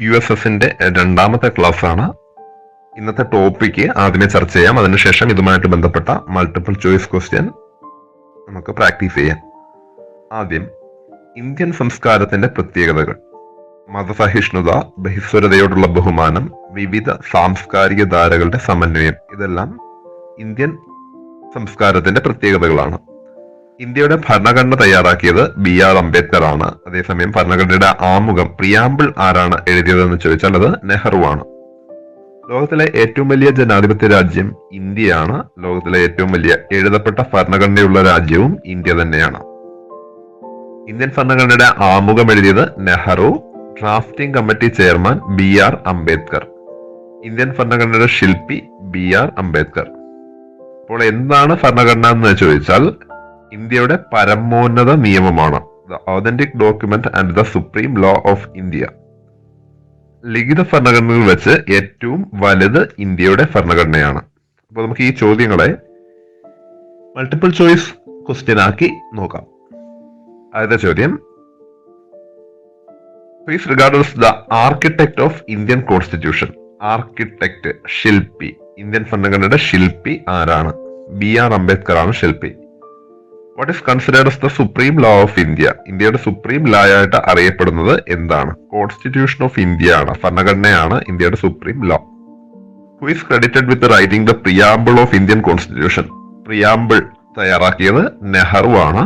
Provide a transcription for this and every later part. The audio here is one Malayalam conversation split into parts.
യു എസ് എസിന്റെ രണ്ടാമത്തെ ക്ലാസ് ആണ് ഇന്നത്തെ ടോപ്പിക്ക് ആദ്യമേ ചർച്ച ചെയ്യാം. അതിനുശേഷം ഇതുമായിട്ട് ബന്ധപ്പെട്ട മൾട്ടിപ്പിൾ ചോയ്സ് ക്വസ്റ്റ്യൻ നമുക്ക് പ്രാക്ടീസ് ചെയ്യാം. ആദ്യം ഇന്ത്യൻ സംസ്കാരത്തിന്റെ പ്രത്യേകതകൾ. മതസഹിഷ്ണുത ബഹിസ്വരതയോടുള്ള ബഹുമാനം വിവിധ സാംസ്കാരിക ധാരകളുടെ സമന്വയം. ഇതെല്ലാം ഇന്ത്യൻ സംസ്കാരത്തിന്റെ പ്രത്യേകതകളാണ്. ഇന്ത്യയുടെ ഭരണഘടന തയ്യാറാക്കിയത് ബി ആർ അംബേദ്കർ ആണ് അതേസമയം ഭരണഘടനയുടെ ആമുഖം പ്രിയാമ്പിൾ ആരാണ് എഴുതിയതെന്ന് ചോദിച്ചാൽ അത് നെഹ്റു ആണ് ലോകത്തിലെ ഏറ്റവും വലിയ ജനാധിപത്യ രാജ്യം ഇന്ത്യയാണ്. ലോകത്തിലെ ഏറ്റവും വലിയ എഴുതപ്പെട്ട ഭരണഘടനയുള്ള രാജ്യവും ഇന്ത്യ തന്നെയാണ്. ഇന്ത്യൻ ഭരണഘടനയുടെ ആമുഖം എഴുതിയത് Nehru drafting committee chairman B R Ambedkar Indian ഭരണഘടനയുടെ ശില്പി ബി ആർ അംബേദ്കർ. അപ്പോൾ എന്താണ് ഭരണഘടന എന്ന് ചോദിച്ചാൽ ഇന്ത്യയുടെ പരമോന്നത നിയമമാണ്. The authentic document and the supreme law of India ലിഖിത ഭരണഘടനകൾ വെച്ച് ഏറ്റവും വലുത് ഇന്ത്യയുടെ ഭരണഘടനയാണ്. അപ്പോൾ നമുക്ക് ഈ ചോദ്യങ്ങളെ മൾട്ടിപ്പിൾ ചോയ്സ് ക്വസ്റ്റ്യൻ ആക്കി നോക്കാം. ആദ്യത്തെ ചോദ്യം. Please regards the architect of Indian constitution architect ശില്പി. ഇന്ത്യൻ ഭരണഘടനയുടെ ശില്പി ആരാണ്? ബി ആർ അംബേദ്കർ ആണ് ശില്പി. What is considered as the supreme law of India ഇന്ത്യയുടെ സുപ്രീം ലോ ആയിട്ട് അറിയപ്പെടുന്നത് എന്താണ്? കോൺസ്റ്റിറ്റ്യൂഷൻ ഓഫ് ഇന്ത്യ ആണ് ഭരണഘടനയാണ് ഇന്ത്യയുടെ supreme law who is credited with writing the preamble of Indian constitution preamble തയ്യാറാക്കിയത് നെഹ്റു ആണ്.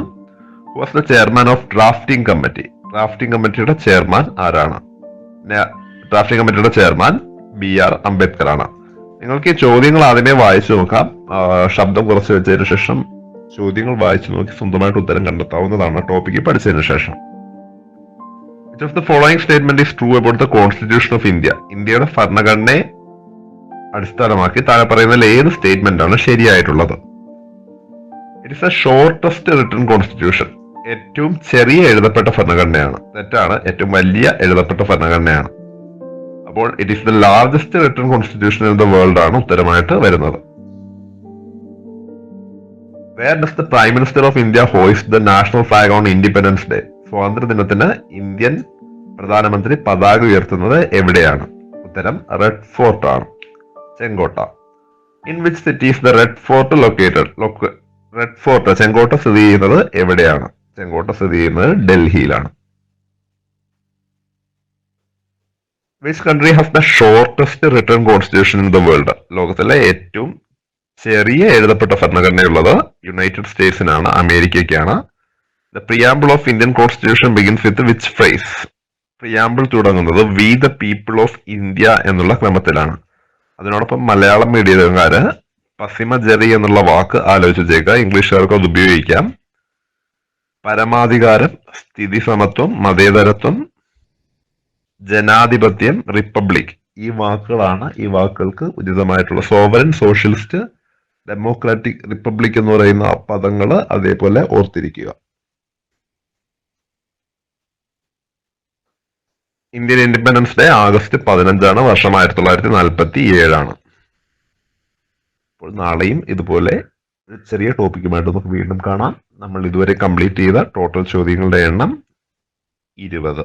Was the chairman of drafting committee drafting കമ്മിറ്റിയുടെ ചെയർമാൻ ആരാണ്? ഡ്രാഫ്റ്റിംഗ് കമ്മിറ്റിയുടെ ചെയർമാൻ ബി ആർ അംബേദ്കർ ആണ് നിങ്ങൾക്ക് ഈ ചോദ്യങ്ങൾ ആദ്യമേ വായിച്ചു നോക്കാം. ശബ്ദം കുറച്ച് വെച്ചതിന് ശേഷം ചോദ്യങ്ങൾ വായിച്ചു നോക്കി സ്വന്തമായിട്ട് ഉത്തരം കണ്ടെത്താവുന്നതാണ് ടോപ്പിക് പഠിച്ചതിന് ശേഷം. Of the following statement is true about the constitution of India ഇന്ത്യയുടെ ഭരണഘടനയെ അടിസ്ഥാനമാക്കി താഴെ പറയുന്നതിൽ ഏത് സ്റ്റേറ്റ്മെന്റ് ആണ് ശരിയായിട്ടുള്ളത്? It is a shortest written constitution ഏറ്റവും ചെറിയ എഴുതപ്പെട്ട ഭരണഘടനയാണ്. തെറ്റാണ്. ഏറ്റവും വലിയ എഴുതപ്പെട്ട ഭരണഘടനയാണ്. അപ്പോൾ it is the largest written constitution in the world ആണ് ഉത്തരമായിട്ട് വരുന്നത്. Where does the prime minister of India horse the national flag on Independence Day സ്വാതന്ത്ര്യദിനത്തിന് Indian പ്രധാനമന്ത്രി പതാക ഉയർത്തുന്നത് എവിടെയാണ്? ഉത്തരം റെഡ് ഫോർട്ട് ആണ്. ചെങ്കോട്ട. In which cities the Red Fort located Red Fort ചെങ്കോട്ട സ്ഥിതി ചെയ്യുന്നത് എവിടെയാണ്? ചെങ്കോട്ട സ്ഥിതി ചെയ്യുന്നത് ഡൽഹിയിലാണ്. Which country has the shortest written constitution in the world ലോകത്തിലെ ഏറ്റവും ചെറിയ എഴുതപ്പെട്ട ഭരണഘടനയുള്ളത് യുണൈറ്റഡ് സ്റ്റേറ്റ്സിനാണ് അമേരിക്കയ്ക്കാണ്. The preamble of Indian constitution begins with which phrase preamble തുടങ്ങുന്നത് we the people of India എന്നുള്ള ക്രമത്തിലാണ്. അതിനോടൊപ്പം മലയാളം മീഡിയക്കാർ പസിമ ജറി എന്നുള്ള വാക്ക് ആലോചിച്ച് വെച്ചേക്കുക ഇംഗ്ലീഷുകാർക്ക് അത് ഉപയോഗിക്കാം. പരമാധികാരം സ്ഥിതി സമത്വം മതേതരത്വം ജനാധിപത്യം റിപ്പബ്ലിക്. ഈ വാക്കുകളാണ് ഈ വാക്കുകൾക്ക് ഉചിതമായിട്ടുള്ള സോവറൻ സോഷ്യലിസ്റ്റ് ഡെമോക്രാറ്റിക് റിപ്പബ്ലിക് എന്ന് പറയുന്ന പദങ്ങൾ അതേപോലെ ഓർത്തിരിക്കുക. ഇന്ത്യൻ ഇൻഡിപെൻഡൻസ് ഡേ ആഗസ്റ്റ് പതിനഞ്ചാണ് വർഷം ആയിരത്തി തൊള്ളായിരത്തി നാൽപ്പത്തി ഏഴാണ് അപ്പോൾ നാളെയും ഇതുപോലെ ചെറിയ ടോപ്പിക്കുമായിട്ട് നമുക്ക് വീണ്ടും കാണാം. നമ്മൾ ഇതുവരെ കംപ്ലീറ്റ് ചെയ്ത ടോട്ടൽ ചോദ്യങ്ങളുടെ എണ്ണം ഇരുപത്.